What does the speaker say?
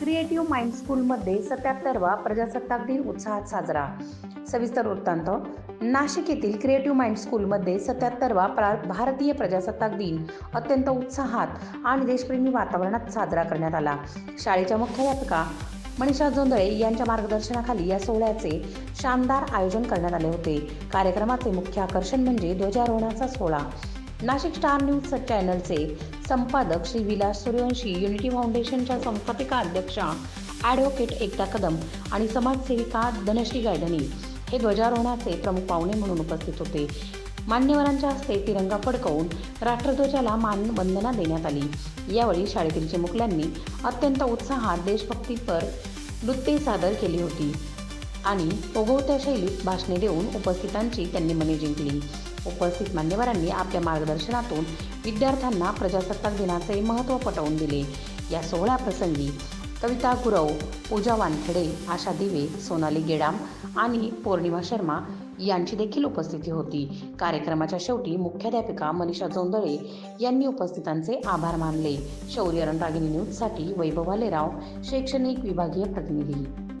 Creative mind स्कूलमध्ये सत्याहत्तरवा प्रजासत्ताक दिन उत्साहात साजरा. सविस्तर वृत्तांत. नाशिक येथील क्रिएटिव्ह माइंड स्कूलमध्ये सत्याहत्तरवा प्रा भारतीय प्रजासत्ताक दिन अत्यंत उत्साहात आणि देशप्रेमी वातावरणात साजरा करण्यात आला. शाळेच्या मुख्याध्यापिका मनीषा जोंधळे यांच्या मार्गदर्शनाखाली या सोहळ्याचे शानदार आयोजन करण्यात आले होते. कार्यक्रमाचे मुख्य आकर्षण म्हणजे ध्वजारोहणाचा सोहळा. नाशिक स्टार न्यूज चॅनलचे संपादक श्री विलास सूर्यवंशी युनिटी फाउंडेशनच्या संस्थापिका अध्यक्षा ॲडव्होकेट एकता कदम आणि समाजसेविका धनश्री गायधनी हे ध्वजारोहणाचे प्रमुख पाहुणे म्हणून उपस्थित होते. मान्यवरांच्या हस्ते तिरंगा फडकवून राष्ट्रध्वजाला मानवंदना देण्यात आली. यावेळी शाळेतील चिमुकल्यांनी अत्यंत उत्साहात देशभक्तीपर नृत्ये सादर केली होती आणि ओघवत्या शैलीत भाषणे देऊन उपस्थितांची त्यांनी मने जिंकली. उपस्थित मान्यवरांनी आपल्या मार्गदर्शनातून विद्यार्थ्यांना प्रजासत्ताक दिनाचे महत्त्व पटवून दिले. या सोहळ्याप्रसंगी कविता गुरव पूजा वानखेडे आशा दिवे सोनाली गेडाम आणि पौर्णिमा शर्मा यांची देखील उपस्थिती होती. कार्यक्रमाच्या शेवटी मुख्याध्यापिका मनीषा जोंदळे यांनी उपस्थितांचे आभार मानले. शौर्य रणरागिनी न्यूजसाठी वैभव भालेराव शैक्षणिक विभागीय प्रतिनिधी.